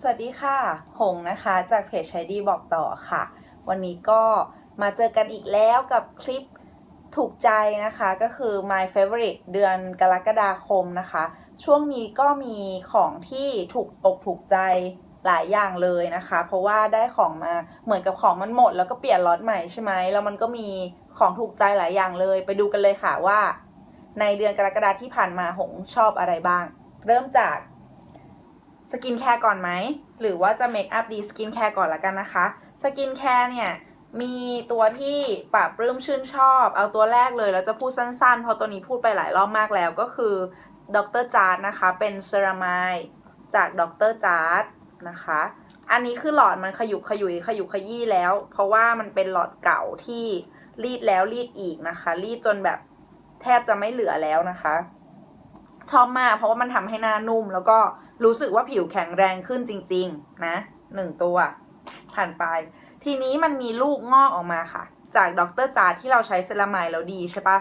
สวัสดีค่ะ หงนะคะ จากเพจใช้ดีบอกต่อค่ะ วันนี้ก็มาเจอกันอีกแล้วกับคลิปถูกใจนะคะก็คือ my favorite เดือนกรกฎาคมนะคะ ช่วงนี้ก็มีของที่ถูกอกถูกใจหลายอย่างเลยนะคะ เพราะว่าได้ของมาเหมือนกับของมันหมด แล้วก็เปลี่ยนล็อตใหม่ใช่ไหมแล้วมันก็มีของถูกใจหลายอย่างเลย ไปดูกันเลยค่ะว่า ในเดือนกรกฎาที่ผ่านมาหงชอบอะไรบ้าง เริ่มจาก สกินแคร์ก่อนไหม หรือว่าจะเมคอัพดีสกินแคร์ก่อนละกันนะคะ สกินแคร์เนี่ย มีตัวที่ปรับปลื้มชื่นชอบ เอาตัวแรกเลยแล้วจะพูดสั้นๆ เพราะตัวนี้พูดไปหลายรอบมากแล้วก็คือดรจาร์ดนะคะ เป็นเซรามายจากดรจาร์ดนะคะ อันนี้คือหลอดมันขยุกขยุยขยุกขยี้แล้ว เพราะว่ามันเป็นหลอดเก่าที่รีดแล้วรีดอีกนะคะ รีดจนแบบแทบจะไม่เหลือแล้วนะคะ ชอบมาก เพราะว่ามันทำให้หน้านุ่ม แล้วก็รู้สึกว่าผิวแข็งแรงขึ้นจริง ๆ นะหนึ่งตัว ผ่านไป ทีนี้มันมีลูกงอกออกมาค่ะ จากดรจาร์ที่เราใช้เซรามายแล้วดีใช่ปะ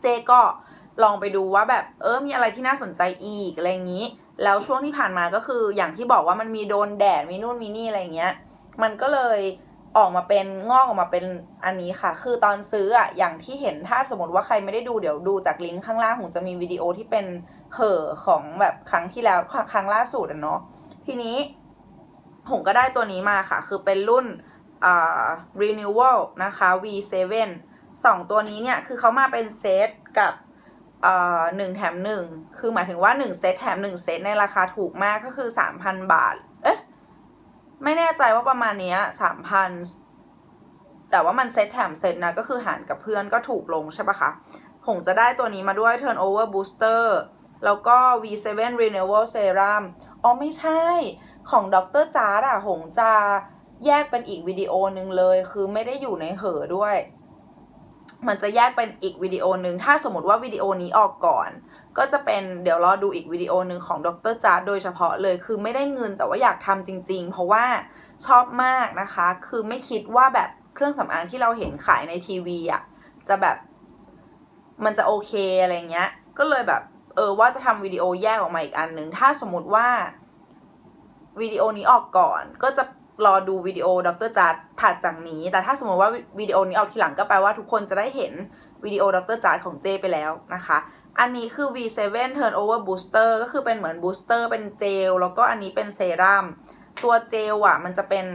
เจก็ลองไปดูว่าแบบเออมีอะไรที่น่าสนใจอีกอะไรอย่างนี้ แล้วช่วงที่ผ่านมาก็คืออย่างที่บอกว่ามันมีโดนแดดมีนู่นมีนี่อะไรอย่างเงี้ย มันก็เลย ออกมาเป็นงอกออกมาเป็นอันนี้ค่ะ คือตอนซื้ออะอย่างที่เห็นถ้าสมมติว่าใครไม่ได้ดูเดี๋ยวดูจากลิงก์ข้างล่างผมจะมีวิดีโอที่เป็นเห่อของแบบครั้งที่แล้วครั้งล่าสุดอะเนาะทีนี้ผมก็ได้ตัวนี้มาค่ะ คือเป็นรุ่นอ่า renewal นะคะ V7 สองตัวนี้เนี่ยคือเขามาเป็นเซตกับอ่าหนึ่งแถมหนึ่งคือหมายถึงว่าหนึ่งเซตแถมหนึ่งเซตในราคาถูกมากก็คือสามพันบาท ไม่แน่ใจว่าประมาณนี้สามพันแต่ว่ามันเซตแถมเซตนะ ก็คือหารกับเพื่อนก็ถูกลงใช่ปะคะผมจะได้ตัวนี้มาด้วย Turnover Booster แล้วก็ V7 Renewal Serum อ๋อไม่ใช่ของดรจาร์ดอะหงจะแยกเป็นอีกวิดีโอหนึ่งเลย คือไม่ได้อยู่ในเหอด้วย มันจะแยกเป็นอีกวิดีโอหนึ่งถ้าสมมติว่าวิดีโอนี้ออกก่อน ก็จะเป็นเดี๋ยวรอดูอีกวิดีโอหนึ่งของดรจาร์ดโดยเฉพาะเลยคือไม่ได้เงินแต่ว่าอยากทำจริง ๆ เพราะว่าชอบมากนะคะ คือไม่คิดว่าแบบเครื่องสำอางที่เราเห็นขายในทีวีอะจะแบบมันจะโอเคอะไรเงี้ย ก็เลยแบบเออว่าจะทำวิดีโอแยกออกมาอีกอันหนึ่งถ้าสมมติว่าวิดีโอนี้ออกก่อนก็จะรอดูวิดีโอดรจัดถัดจากนี้ แต่ถ้าสมมติว่าวิดีโอนี้ออกทีหลังก็แปลว่าทุกคนจะได้เห็นวิดีโอดรจัดของเจไปแล้วนะคะ อันนี้คือ V7 Turnover Booster ก็คือเป็นเหมือนบูสเตอร์เป็นเจล แล้วก็อันนี้เป็นเซรั่มตัวเจลอะมันจะเป็น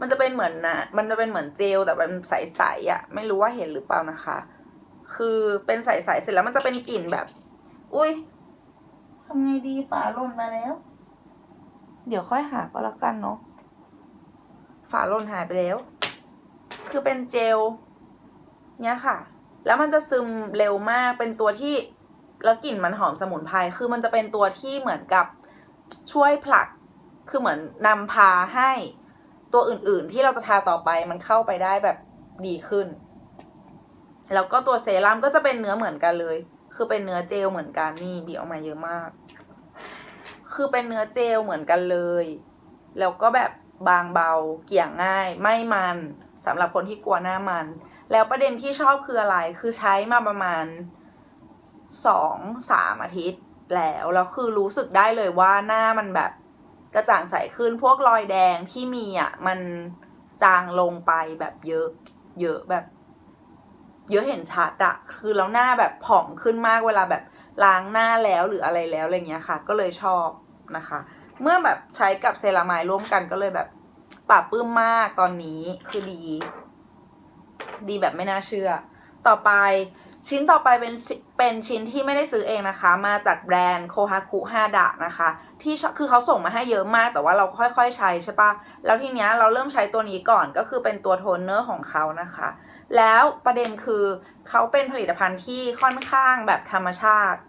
มันจะเป็นเหมือนนะมันจะเป็นเหมือนเจลแต่เป็นใสๆอะไม่รู้ว่าเห็นหรือเปล่านะคะ คือเป็นใสๆเสร็จแล้วมันจะเป็นกลิ่นแบบ อุ้ยทำไงดีฝาหล่นมาแล้ว เดี๋ยวค่อยหาก็แล้วกันเนาะฝาหล่นหายไปแล้ว คือเป็นเจล เนี้ยค่ะ แล้วมันจะซึมเร็วมากเป็นตัวที่แล้วกลิ่นมันหอมสมุนไพรคือมันจะเป็นตัวที่เหมือนกับช่วยผลักคือเหมือนนำพาให้ตัวอื่นๆ ที่เราจะทาต่อไปมันเข้าไปได้แบบดีขึ้น แล้วก็ตัวเซรั่มก็จะเป็นเนื้อเหมือนกันเลย คือเป็นเนื้อเจลเหมือนกันนี่ดีออกมาเยอะมาก คือเป็นเนื้อเจลเหมือนกันเลย แล้วก็แบบบางเบาเกี่ยง่าย ไม่มันสำหรับคนที่กลัวหน้ามัน แล้วประเด็นที่ชอบคืออะไร คือใช้มาประมาณสองสามอาทิตย์แล้ว แล้วคือรู้สึกได้เลยว่าหน้ามันแบบกระจ่างใสขึ้น พวกรอยแดงที่มีอะมันจางลงไปแบบเยอะ เยอะแบบ เยอะเห็นชัดอะคือแล้วหน้าแบบผ่องขึ้นมากเวลาแบบล้างหน้าแล้วหรืออะไรแล้วอะไรเงี้ยค่ะ ก็เลยชอบนะคะ เมื่อแบบใช้กับเซรามายร่วมกันก็เลยแบบปรับปื้มมากตอนนี้คือดี ดีแบบไม่น่าเชื่อ ต่อไปชิ้นต่อไปเป็นเป็นชิ้นที่ไม่ได้ซื้อเองนะคะ มาจากแบรนด์โคฮาคุฮาดะนะคะ ที่คือเขาส่งมาให้เยอะมาก แต่ว่าเราค่อยๆใช้ใช่ปะแล้วทีเนี้ยเราเริ่มใช้ตัวนี้ก่อนก็คือเป็นตัวโทนเนอร์ของเขานะคะ แล้วประเด็นคือเขาเป็นผลิตภัณฑ์ที่ค่อนข้างแบบธรรมชาติ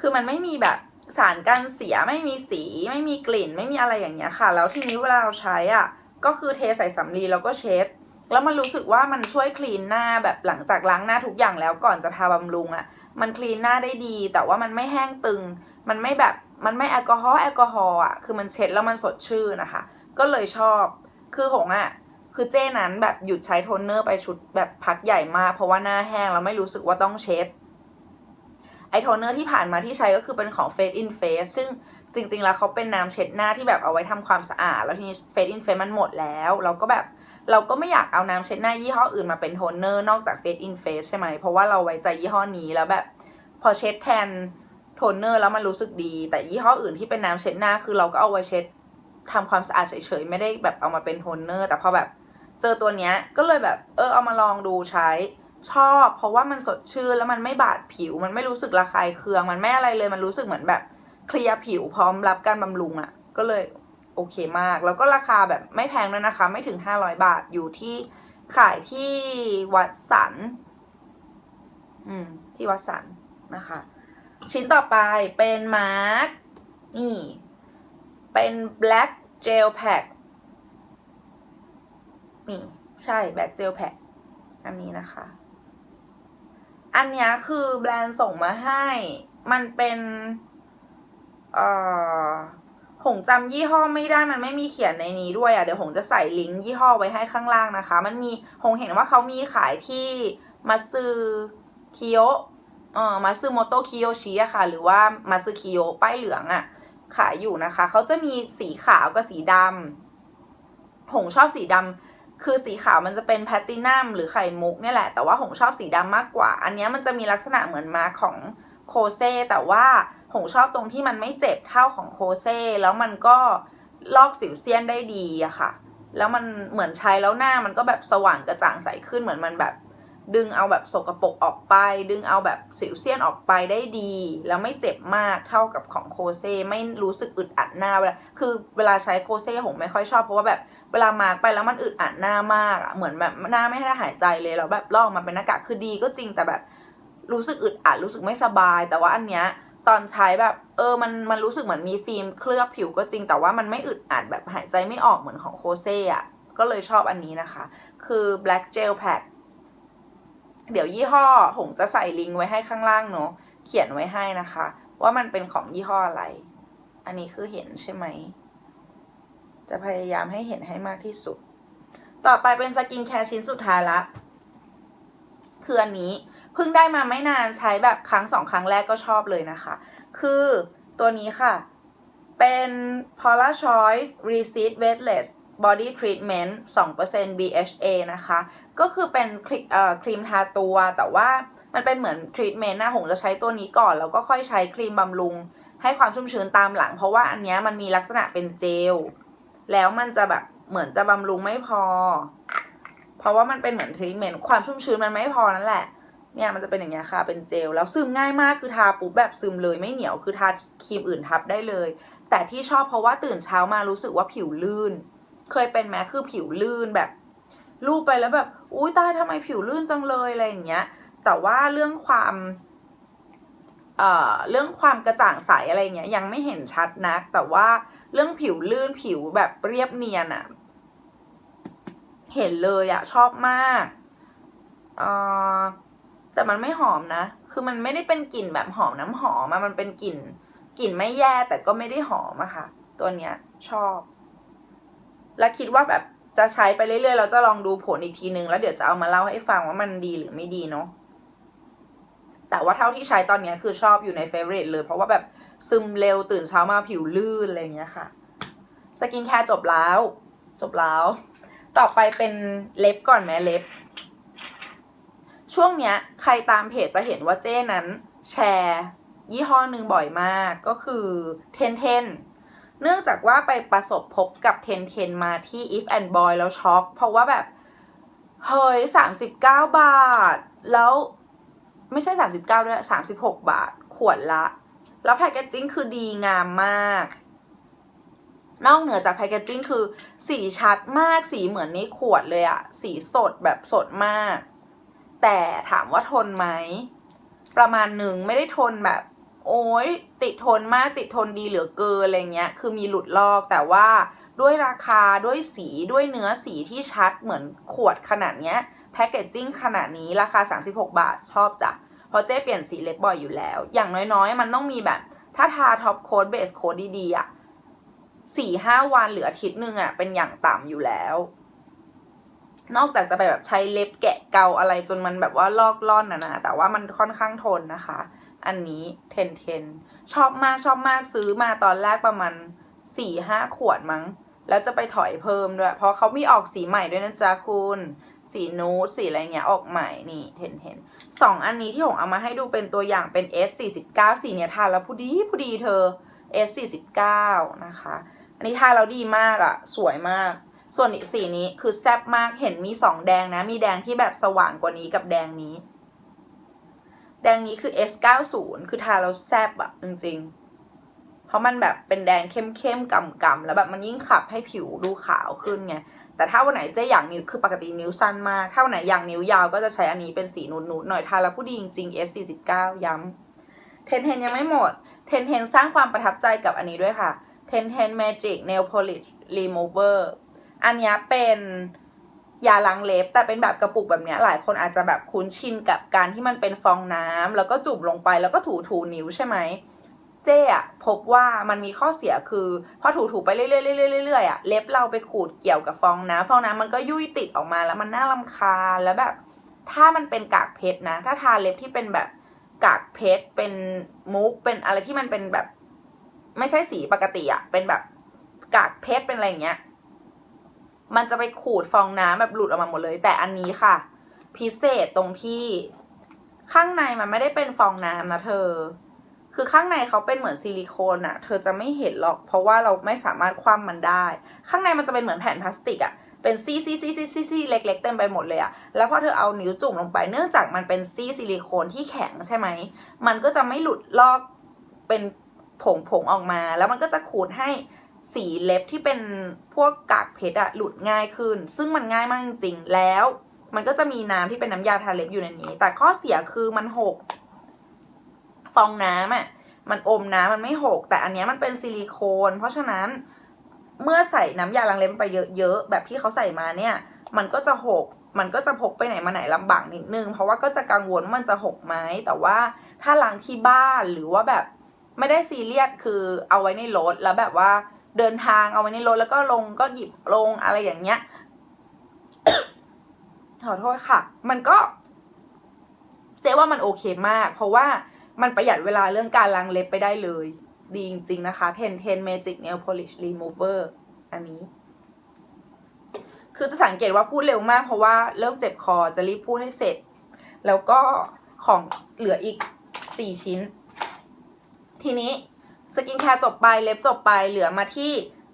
คือมันไม่มีแบบสารกันเสียไม่มีสี ไม่มีกลิ่น ไม่มีอะไรอย่างเงี้ยค่ะ แล้วทีนี้เวลาเราใช้อะก็คือเทใส่สำลีแล้วก็เช็ด แล้วมันรู้สึกว่ามันช่วยคลีนหน้าแบบหลังจากล้างหน้าทุกอย่างแล้วก่อนจะทาบำรุงอะ มันคลีนหน้าได้ดี แต่ว่ามันไม่แห้งตึง มันไม่แบบมันไม่แอลกอฮอล์แอลกอฮอล์อะคือมันเช็ดแล้วมันสดชื่นนะคะ ก็เลยชอบคือหงอะคือเจ้นั้นแบบหยุดใช้โทนเนอร์ไปชุดแบบพักใหญ่มากเพราะว่าหน้าแห้งแล้วไม่รู้สึกว่าต้องเช็ดไอโทนเนอร์ที่ผ่านมาที่ใช้ก็คือเป็นของ Face in Face ซึ่งจริงๆ แล้วเขาเป็นน้ำเช็ดหน้าที่แบบเอาไว้ทำความสะอาด แล้วทีนี้เฟสอินเฟสมันหมดแล้ว เราก็แบบ เราก็ไม่อยากเอาน้ำเช็ดหน้ายี่ห้ออื่นมาเป็นโทนเนอร์นอกจากเฟสอินเฟสใช่ไหม เพราะว่าเราไว้ใจยี่ห้อนี้แล้วแบบ พอเช็ดแทนโทนเนอร์แล้วมันรู้สึกดี แต่ยี่ห้ออื่นที่เป็นน้ำเช็ดหน้าคือเราก็เอาไว้เช็ดทำความสะอาดเฉยๆไม่ได้แบบเอามาเป็นโทนเนอร์แต่พอแบบเจอตัวเนี้ยก็เลยแบบเออเอามาลองดูใช้ชอบ เพราะว่ามันสดชื่นแล้วมันไม่บาดผิว มันไม่รู้สึกระคายเคือง มันไม่อะไรเลย มันรู้สึกเหมือนแบบเคลียร์ผิวพร้อมรับการบำรุงอะ่ะ ก็เลย โอเคมาก แล้วก็ราคาแบบไม่แพงด้วยนะคะ ไม่ถึง 500 บาทอยู่ที่ขายที่วัดสัน อืม ที่วัดสันนะคะ ชิ้นต่อไปเป็นมาร์กนี่ เป็น black gel pack นี่ ใช่ black gel pack อันนี้นะคะ อันนี้คือแบรนด์ส่งมาให้ มันเป็น เอ่อ หงจำยี่ห้อไม่ได้มันไม่มีเขียนในนี้ด้วยอะเดี๋ยวหงจะใส่ลิงก์ยี่ห้อไว้ให้ข้างล่างนะคะ มันมีหงเห็นว่าเขามีขายที่มาซือคิโยเอ่อมาซือโมโตคิโยชิอะค่ะ หรือว่ามาซือคิโยป้ายเหลืองอะขายอยู่นะคะ เขาจะมีสีขาวกับสีดำหงชอบสีดำคือสีขาวมันจะเป็นแพตตินัมหรือไข่มุกเนี่ยแหละ แต่ว่าหงชอบสีดำมากกว่า อันนี้มันจะมีลักษณะเหมือนมาของโคเซ่แต่ว่า หงชอบตรงที่มันไม่เจ็บเท่าของโคเซ่แล้วมันก็ลอกสิวเซียนได้ดีอะค่ะ แล้วมันเหมือนใช้แล้วหน้ามันก็แบบสว่างกระจ่างใสขึ้นเหมือนมันแบบ ดึงเอาแบบสกรปรกออกไป ดึงเอาแบบสิวเซียนออกไปได้ดี แล้วไม่เจ็บมากเท่ากับของโคเซ่ไม่รู้สึกอึดอัดหน้าเวลาคือเวลาใช้โคเซ่หงไม่ค่อยชอบเพราะว่าแบบเวลามาไปแล้วมันอึดอัดหน้ามากอะเหมือนแบบหน้าไม่ได้หายใจเลยแล้วแบบลอกมาเป็นหน้ากากคือดีก็จริงแต่แบบรู้สึกอึดอัดรู้สึกไม่สบาย แต่ว่าอันเนี้ย ตอนใช้แบบ เออมันมันรู้สึกเหมือนมีฟิล์มเคลือบผิวก็จริงแต่ว่ามันไม่อึดอัดแบบหายใจไม่ออกเหมือนของโคเซ่อะก็เลยชอบอันนี้นะคะ คือ black gel pack เดี๋ยวยี่ห้อหงจะใส่ลิงก์ไว้ให้ข้างล่างเนาะเขียนไว้ให้นะคะ ว่ามันเป็นของยี่ห้ออะไร อันนี้คือเห็นใช่ไหม จะพยายามให้เห็นให้มากที่สุด ต่อไปเป็นสกินแคร์ชิ้นสุดท้ายละ คืออันนี้ เพิ่งได้มาไม่นานใช้แบบครั้งสองครั้งแรกก็ชอบเลยนะคะ คือตัวนี้ค่ะ เป็น Paula Choice Recede Weightless Body Treatment 2% BHA นะคะ ก็คือเป็นครีเอ่อครีมทาตัวแต่ว่ามันเป็นเหมือนทรีทเมนต์นะหงจะใช้ตัวนี้ก่อน แล้วก็ค่อยใช้ครีมบำรุง ให้ความชุ่มชื้นตามหลัง เพราะว่าอันเนี้ยมันมีลักษณะเป็นเจล แล้วมันจะแบบเหมือนจะบำรุงไม่พอ เพราะว่ามันเป็นเหมือนทรีทเมนต์ความชุ่มชื้นมันไม่พอนั่นแหละ เนี่ยมันจะเป็นอย่างเงี้ยค่ะเป็นเจลแล้วซึมง่ายมากคือทาปุ๊บแบบซึมเลยไม่เหนียวคือทาครีมอื่นทับได้เลย แต่ที่ชอบเพราะว่าตื่นเช้ามารู้สึกว่าผิวลื่น เคยเป็นไหมคือผิวลื่นแบบลูบไปแล้วแบบอุ้ยตายทำไมผิวลื่นจังเลยอะไรอย่างเงี้ย แต่ว่าเรื่องความเอ่อเรื่องความกระจ่างใสอะไรเงี้ยยังไม่เห็นชัดนัก แต่ว่าเรื่องผิวลื่นผิวแบบเรียบเนียนอะเห็นเลยอะชอบมากเอ่อ แต่มันไม่หอมนะ คือมันไม่ได้เป็นกลิ่นแบบหอมน้ำหอมอะมันเป็นกลิ่น กลิ่นไม่แย่แต่ก็ไม่ได้หอมอะค่ะ ตัวเนี้ยชอบ และคิดว่าแบบจะใช้ไปเรื่อยๆ เราจะลองดูผลอีกทีนึง แล้วเดี๋ยวจะเอามาเล่าให้ฟังว่ามันดีหรือไม่ดีเนาะ แต่ว่าเท่าที่ใช้ตอนนี้คือชอบอยู่ในเฟ v o r ร t เลย เพราะว่าแบบซึมเร็วตื่นเช้ามาผิวลื่นอะไรอย่างเงี้ยค่ะ สกินแคร์จบแล้ว จบแล้ว ต่อไปเป็นเล็บก่อนไหมเล็บ ช่วงเนี้ยใครตามเพจจะเห็นว่าเจ้นั้นแชร์ ยี่ห้อหนึ่งบ่อยมากก็คือเทนเทนเนื่องจากว่าไปประสบพบกับเทนเทนมาที่ if and boy แล้วช็อก เพราะว่าแบบ เฮ้ยสามสิบเก้าบาท แล้วไม่ใช่สามสิบเก้าด้วยสามสิบหกบาท ขวดละ แล้วแพคเกจจิ้งคือดีงามมาก นอกเหนือจากแพคเกจจิ้งคือสีชัดมากสีเหมือนในขวดเลยอะสีสดแบบสดมาก แต่ถามว่าทนไหม ประมาณหนึ่งไม่ได้ทนแบบ โอ้ยติดทนมากติดทนดีเหลือเกินอะไรเงี้ย คือมีหลุดลอกแต่ว่าด้วยราคาด้วยสีด้วยเนื้อสีที่ชัดเหมือนขวดขนาดเนี้ยแพคเกจจิ้งขนาดนี้ราคา 36 บาทชอบจ้ะเพราะเจ๊เปลี่ยนสีเล็บบ่อยอยู่แล้ว อย่างน้อยๆ มันต้องมีแบบ ถ้าทาท็อปโค้ดเบสโค้ดดีๆอะสี่ห้าวันหรืออาทิตย์หนึ่งอะเป็นอย่างต่ำอยู่แล้ว นอกจากจะไปแบบใช้เล็บแกะเกาอะไรจนมันแบบว่าลอกล่อนนะนะแต่ว่ามันค่อนข้างทนนะคะ อันนี้เทนเทนชอบมากชอบมากซื้อมาตอนแรกประมาณสี่ห้าขวดมั้ง แล้วจะไปถอยเพิ่มด้วย เพราะเขามีออกสีใหม่ด้วยนะจ๊ะคุณสีนูดสีอะไรเงี้ยออกใหม่นี่เทนเทนสองอันนี้ที่ผมเอามาให้ดูเป็นตัวอย่างเป็น S 4 9สีเนี้ยทานแล้วผู้ดีผู้ดีเธอ S 4 9นะคะ อันนี้ทานแล้วดีมากอะ่ะ สวยมาก ส่วนอีกสีนี้คือแซ่บมากเห็นมีสองแดงนะ มีแดงที่แบบสว่างกว่านี้กับแดงนี้ แดงนี้คือ S 9 0 คือทาแล้วแซ่บอะจริงๆ เพราะมันแบบเป็นแดงเข้มๆกำๆแล้วแบบมันยิ่งขับให้ผิวดูขาวขึ้นไงแต่ถ้าวันไหนเจ๊อยากนิ้วคือปกตินิ้วสั้นมาก ถ้าวันไหนอย่ากนิ้วยาวก็จะใช้อันนี้เป็นสีนูดๆหน่อยทาแล้วผู้ดีจริงๆ S 4 9 ย้ำเทนเทนยังไม่หมดเทนเทนสร้างความประทับใจกับอันนี้ด้วยค่ะเทนเทน Magic Nail Polish Remover อันนี้เป็นยาล้างเล็บ แต่เป็นแบบกระปุกแบบนี้หลายคนอาจจะแบบคุ้นชินกับการที่มันเป็นฟองน้ำแล้วก็จุ่มลงไปแล้วก็ถูถูนิ้วใช่ไหมเจ๊อะพบว่ามันมีข้อเสียคือพอถูถูไปเรื่อยๆเรื่อยๆเรื่อยๆอะเล็บเราไปขูดเกี่ยวกับฟองน้ำฟองน้ำมันก็ยุ่ยติดออกมาแล้วมันน่ารำคาญแล้วแบบ ถ้ามันเป็นกากเพชรนะ ถ้าทาเล็บที่เป็นแบบกากเพชรเป็นมุกเป็นอะไรที่มันเป็นแบบ ไม่ใช่สีปกติอะเป็นแบบกากเพชรเป็นอะไรอย่างเงี้ย มันจะไปขูดฟองน้ำแบบหลุดออกมาหมดเลย แต่อันนี้ค่ะ พิเศษตรงที่ข้างในมันไม่ได้เป็นฟองน้ำนะเธอ คือข้างในเขาเป็นเหมือนซิลิโคนอะเธอจะไม่เห็นหรอก เพราะว่าเราไม่สามารถคว่ำมันได้ ข้างในมันจะเป็นเหมือนแผ่นพลาสติกอะเป็นซี่ซี่ซี่ซี่ซี่ซี่เล็ก ๆ เต็มไปหมดเลยอะแล้วพอเธอเอานิ้วจุ่มลงไป เนื่องจากมันเป็นซี่ซิลิโคนที่แข็งใช่ไหม มันก็จะไม่หลุดลอกเป็นผงผงๆออกมา แล้วมันก็จะขูดให้ สีเล็บที่เป็นพวกกากเพชรอะหลุดง่ายขึ้น ซึ่งมันง่ายมากจริงๆแล้ว มันก็จะมีน้ำที่เป็นน้ำยาทาเล็บอยู่ในนี้ แต่ข้อเสียคือมันหกฟองน้ำอะมันอมน้ำมันไม่หก แต่อันนี้มันเป็นซิลิโคน เพราะฉะนั้นเมื่อใส่น้ำยาล้างเล็บไปเยอะๆแบบที่เขาใส่มาเนี่ย มันก็จะหกมันก็จะพกไปไหนมาไหนลำบากนิดนึง เพราะว่าก็จะกังวลว่ามันจะหกไหมแต่ว่าถ้าล้างที่บ้านหรือว่าแบบไม่ได้ซีเรียสคือเอาไว้ในรถแล้วแบบว่า เดินทางเอาไว้ในรถแล้วก็ลงก็หยิบลงอะไรอย่างเงี้ยขอโทษค่ะ มันก็ เจ๊ว่ามันโอเคมาก เพราะว่ามันประหยัดเวลาเรื่องการล้างเล็บไปได้เลย ดีจริง ๆ นะคะ10 10 Magic Nail Polish Remover อันนี้ คือจะสังเกตว่าพูดเร็วมาก เพราะว่าเริ่มเจ็บคอจะรีบพูดให้เสร็จ แล้วก็ของเหลืออีก 4 ชิ้น ทีนี้ สกินแคร์จบไปเล็บจบไปเหลือมาที่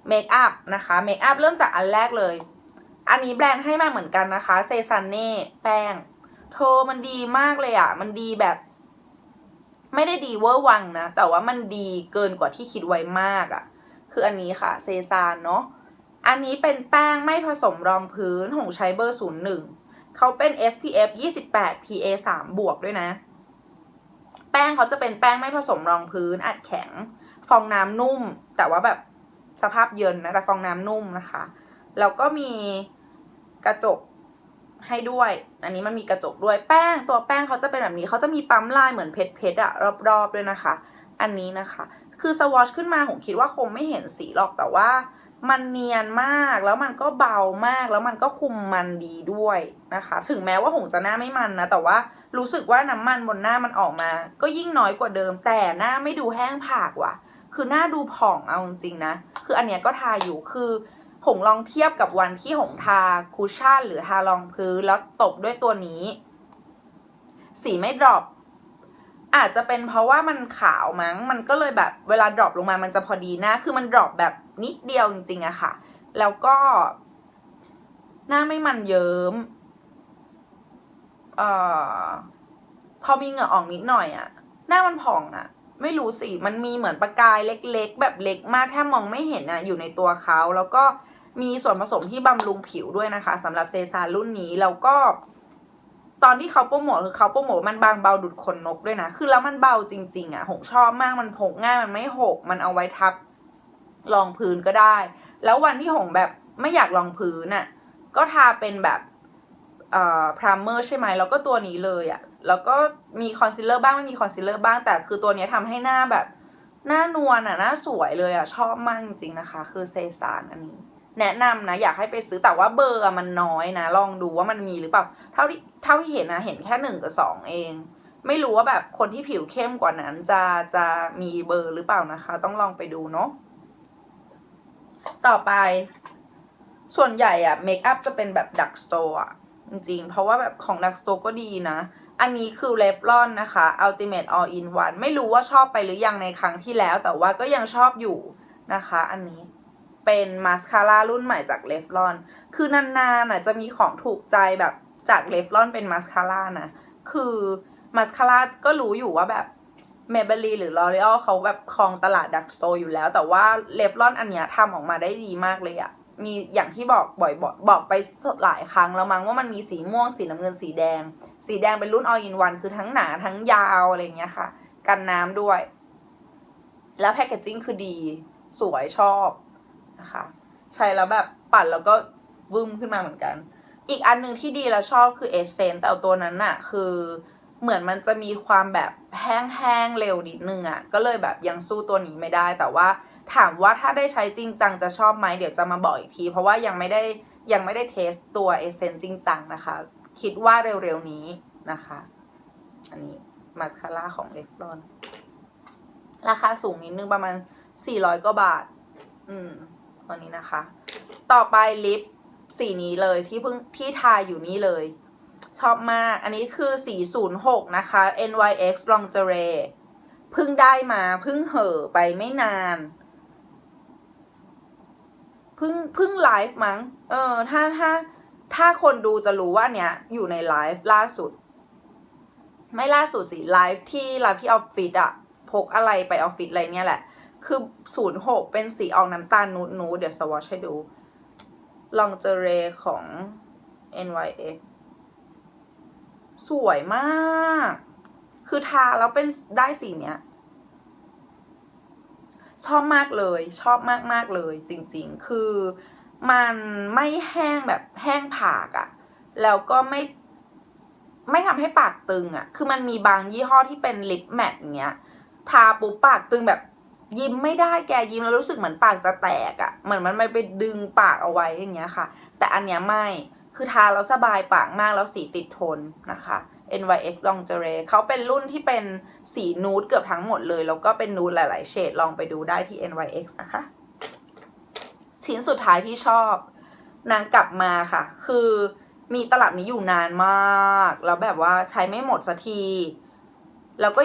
เมคอัพนะคะเมคอัพเริ่มจากอันแรกเลย อันนี้แบรนด์ให้มาเหมือนกันนะคะเซซันเน่แป้งเธอมันดีมากเลยอะ่ะ มันดีแบบ ไม่ได้ดีเวอร์วังนะ แต่ว่ามันดีเกินกว่าที่คิดไว้มากอะ่ะ คืออันนี้ค่ะเซซานเนาะอันนี้เป็นแป้งไม่ผสมรองพื้นของใช้เบอร์ศูนย์หนึ่งเขาเป็น SPF 28 PA 3บวกด้วยนะ แป้งเขาจะเป็นแป้งไม่ผสมรองพื้นอัดแข็ง ฟองน้ำนุ่ม แต่ว่าแบบสภาพเยินนะแต่ฟองน้ำนุ่มนะคะแล้วก็มีกระจกให้ด้วย อันนี้มันมีกระจกด้วยแป้งตัวแป้งเขาจะเป็นแบบนี้เขาจะมีปั๊มลายเหมือนเพชรเพชรอะรอบๆด้วยนะคะ อันนี้นะคะ คือสวอชขึ้นมาผมคิดว่าคงไม่เห็นสีหรอกแต่ว่ามันเนียนมากแล้วมันก็เบามากแล้วมันก็คุมมันดีด้วยนะคะ ถึงแม้ว่าหงจะหน้าไม่มันนะ แต่ว่ารู้สึกว่าน้ำมันบนหน้ามันออกมา ก็ยิ่งน้อยกว่าเดิมแต่หน้าไม่ดูแห้งผากว่ะ คือหน้าดูผ่องเอาจริงๆนะ คืออันเนี้ยก็ทาอยู่คือหงลองเทียบกับวันที่หงทาคูชั่นหรือทารองพื้นแล้วตบด้วยตัวนี้ สีไม่ดรอปอาจจะเป็นเพราะว่ามันขาวมั้ง มันก็เลยแบบเวลาดรอปลงมามันจะพอดีหน้า คือมันดรอปแบบนิดเดียวจริงๆอะค่ะ แล้วก็ หน้าไม่มันเยิ้มเอ่อพอมีเหงื่อออกนิดหน่อยอะหน้ามันผ่องอะ ไม่รู้สิ มันมีเหมือนประกายเล็กๆ แบบเล็กมากแทบมองไม่เห็นอะอยู่ในตัวเขาแล้วก็มีส่วนผสมที่บำรุงผิวด้วยนะคะสำหรับเซซารุ่นนี้แล้วก็ ตอนที่เขาโปรโมทคือเขาโปรโมทมันบางเบาดุดขนนกด้วยนะ คือแล้วมันเบาจริง ๆอะหงชอบมากมันพกง่ายมันไม่หก มันเอาไว้ทับรองพื้นก็ได้ แล้ววันที่หงแบบไม่อยากรองพื้นอะก็ทาเป็นแบบ เอ่อพรามเมอร์ใช่ไหมแล้วก็ตัวนี้เลยอะแล้วก็มีคอนซีลเลอร์บ้างไม่มีคอนซีลเลอร์บ้างแต่คือตัวนี้ทำให้หน้าแบบ หน้านวลอะหน้าสวยเลยอะชอบมากจริงๆนะคะ คือเซซานอันนี้ แนะนำนะอยากให้ไปซื้อแต่ว่าเบอร์อะมันน้อยนะ ลองดูว่ามันมีหรือเปล่าเท่าที่เท่าที่เห็นนะเห็นแค่หนึ่งกับสองเอง ไม่รู้ว่าแบบคนที่ผิวเข้มกว่านั้นจะจะมีเบอร์หรือเปล่านะคะ ต้องลองไปดูเนาะต่อไป ส่วนใหญ่อะเมคอัพจะเป็นแบบดักสโตร์อะ จริงๆ เพราะว่าแบบของดักโตร์ก็ดีนะ อันนี้คือเลฟลอนนะคะ Ultimate All in One ไม่รู้ว่าชอบไปหรือยังในครั้งที่แล้ว แต่ว่าก็ยังชอบอยู่นะคะ อันนี้เป็นมาสคาร่ารุ่นใหม่จากเลฟลอน คือนานๆน่ะจะมีของถูกใจแบบจากเลฟลอนเป็นมาสคาร่านะ คือมาสคาร่าก็รู้อยู่ว่าแบบเมเบลีหรือลอ r อ a l เขาแบบครองตลาดดักสโตร์อยู่แล้ว แต่ว่าเลฟลอนอันเนี้ยทำออกมาได้ดีมากเลยอะ มีอย่างที่บอกบ่อยบอกบอกไปหลายครั้งแล้วมั้งว่ามันมีสีม่วงสีน้ำเงินสีแดง สีแดงเป็นรุ่น all in one คือทั้งหนาทั้งยาวอะไรเงี้ยค่ะ กันน้ำด้วย แล้วแพคเกจจิ้งคือดี สวยชอบนะคะ ใช้แล้วแบบปั่นแล้วก็วึมขึ้นมาเหมือนกัน อีกอันหนึ่งที่ดีแล้วชอบคือเอเซนแต่เอาตัวนั้นน่ะคือเหมือนมันจะมีความแบบแห้งๆเร็วนิดนึงอะก็เลยแบบยังสู้ตัวนี้ไม่ได้แต่ว่า ถามว่าถ้าได้ใช้จริงจังจะชอบไหมเดี๋ยวจะมาบอกอีกที เพราะว่ายังไม่ได้ยังไม่ได้เทสตัวเอเซนจริงจังนะคะ คิดว่าเร็วๆนี้นะคะ อันนี้มาสคาร่าของเลฟลอนราคาสูงนิดนึงประมาณ 400กว่าบาท อืมตัวนี้นะคะ ต่อไปลิปสีนี้เลยที่เพิ่งที่ทาอยู่นี่เลย ชอบมาก อันนี้คือสี06 นะคะ NYX Lingerie เพิ่งได้มาเพิ่งเห่อไปไม่นาน พิ่งเพิ่งไลฟ์มั้ง เออ ถ้าถ้าถ้าคนดูจะรู้ว่าเนี้ยอยู่ในไลฟ์ล่าสุด ไม่ล่าสุดสิไลฟ์ที่ไลฟ์ที่ออฟฟิศอะพกอะไรไปออฟฟิศอะไรเนี่ยแหละ คือ06เป็นสีออกน้ำตาลนูดนูดเดี๋ยวสวอชให้ดูลองเจเรของ NYX สวยมาก คือทาแล้วเป็นได้สีเนี้ย ชอบมากเลย ชอบมากมากเลยจริงๆ คือมันไม่แห้งแบบแห้งผากอะแล้วก็ไม่ ไม่ทำให้ปากตึงอะคือมันมีบางยี่ห้อที่เป็นลิปแมทเงี้ยทาปุ๊บปากตึงแบบยิ้มไม่ได้แกยิ้มแล้วรู้สึกเหมือนปากจะแตกอะเหมือนมันไปดึงปากเอาไว้อย่างเงี้ยค่ะ แต่อันเนี้ยไม่คือทาแล้วสบายปากมากแล้วสีติดทนนะคะ NYX Lingerie เขาเป็นรุ่นที่เป็นสีนูดเกือบทั้งหมดเลย แล้วก็เป็นนูดหลายๆเฉดลองไปดูได้ที่ NYX นะคะ ชิ้นสุดท้ายที่ชอบ นางกลับมาค่ะ คือมีตลับนี้อยู่นานมาก แล้วแบบว่าใช้ไม่หมดสักที แล้วก็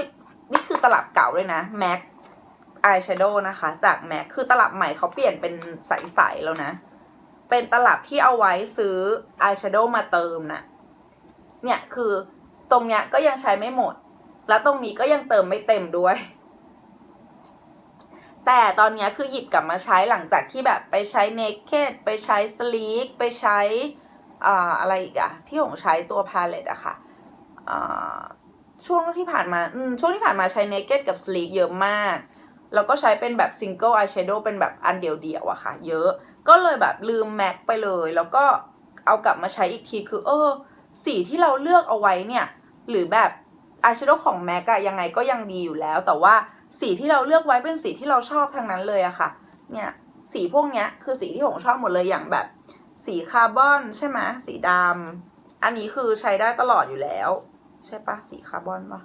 นี่คือตลับเก่าเลยนะ MAC Eyeshadow นะคะ จาก MAC คือตลับใหม่เขาเปลี่ยนเป็นใสๆแล้วนะ เป็นตลับที่เอาไว้ซื้อ Eyeshadow มาเติมนะเนี่ยคือ ตรงเนี้ยก็ยังใช้ไม่หมด แล้วตรงนี้ก็ยังเติมไม่เต็มด้วย แต่ตอนเนี้ยคือหยิบกลับมาใช้หลังจากที่แบบไปใช้ Naked ไปใช้ Sleek ไปใช้อ่าอะไรอีกอะที่ผมใช้ตัว palette อะค่ะอ่าช่วงที่ผ่านมาอืมช่วงที่ผ่านมาใช้ Naked กับ Sleek เยอะมาก แล้วก็ใช้เป็นแบบ Single Eyeshadow เป็นแบบอันเดียวๆอะค่ะ เยอะก็เลยแบบลืม MAC ไปเลย แล้วก็เอากลับมาใช้อีกทีคือ เออ สีที่เราเลือกเอาไว้เนี่ย หรือแบบอายแชโดว์ของแม็กอะยังไงก็ยังดีอยู่แล้ว แต่ว่าสีที่เราเลือกไว้เป็นสีที่เราชอบทั้งนั้นเลยอะค่ะ เนี่ยสีพวกเนี้ยคือสีที่ผมชอบหมดเลยอย่างแบบ สีคาร์บอนใช่ไหมสีดำอันนี้คือใช้ได้ตลอดอยู่แล้ว ใช่ปะสีคาร์บอนปะ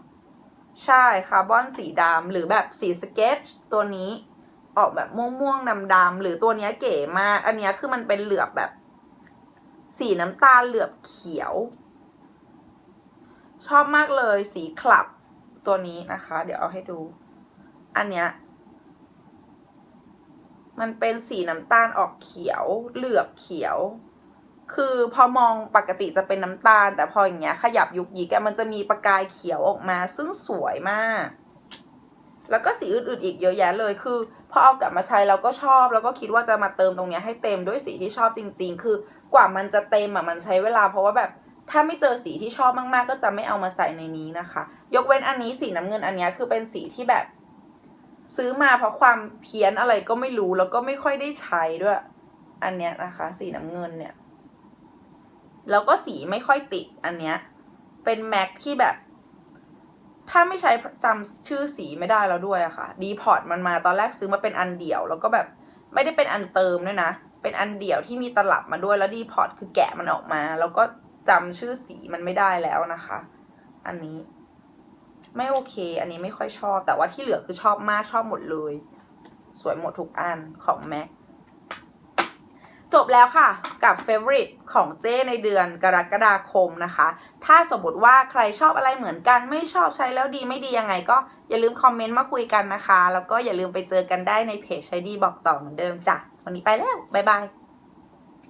ใช่คาร์บอนสีดำหรือแบบสีสเก็ตตัวนี้ออกแบบม่วงๆดำๆหรือตัวเนี้ยเก๋มาก อันเนี้ยคือมันเป็นเหลือบแบบ สีน้ำตาลเหลือบเขียว ชอบมากเลยสีคลับตัวนี้นะคะ เดี๋ยวเอาให้ดู อันเนี้ยมันเป็นสีน้ำตาลออกเขียวเหลือบเขียว คือพอมองปกติจะเป็นน้ำตาล แต่พออย่างเงี้ย ขยับยุกยิกมันจะมีประกายเขียวออกมา ซึ่งสวยมาก แล้วก็สีอื่นๆอีกเยอะแยะเลยคือพอเอากลับมาใช้เราก็ชอบ แล้วก็คิดว่าจะมาเติมตรงเนี้ยให้เต็มด้วยสีที่ชอบจริง ๆ คือกว่ามันจะเต็มอะมันใช้เวลาเพราะว่าแบบ ถ้าไม่เจอสีที่ชอบมาก ๆ ก็จะไม่เอามาใส่ในนี้นะคะ ยกเว้นอันนี้สีน้ำเงินอันนี้คือเป็นสีที่แบบ ซื้อมาเพราะความเพี้ยนอะไรก็ไม่รู้แล้วก็ไม่ค่อยได้ใช้ด้วย อันเนี้ยนะคะ สีน้ำเงินเนี่ยแล้วก็สีไม่ค่อยติดอันเนี้ยเป็นแม็กที่แบบ ถ้าไม่ใช้จำชื่อสีไม่ได้แล้วด้วยอะค่ะดีพอร์ตมันมาตอนแรกซื้อมาเป็นอันเดียว แล้วก็แบบไม่ได้เป็นอันเติมด้วยนะ เป็นอันเดียวที่มีตลับมาด้วยแล้วดีพอร์ตคือแกะมันออกมา แล้วก็ จำชื่อสีมันไม่ได้แล้วนะคะ อันนี้ ไม่โอเค อันนี้ไม่ค่อยชอบ แต่ว่าที่เหลือคือชอบมากชอบหมดเลย สวยหมดทุกอันของแม็กจบแล้วค่ะกับ Favorite ของเจ้ในเดือนกรกฎาคมนะคะ ถ้าสมมติว่าใครชอบอะไรเหมือนกันไม่ชอบใช้แล้วดีไม่ดียังไง ก็อย่าลืมคอมเมนต์มาคุยกันนะคะ แล้วก็อย่าลืมไปเจอกันได้ในเพจใช้ดีบอกต่อเหมือนเดิมจ้ะวันนี้ไปแล้ว บ๊ายบาย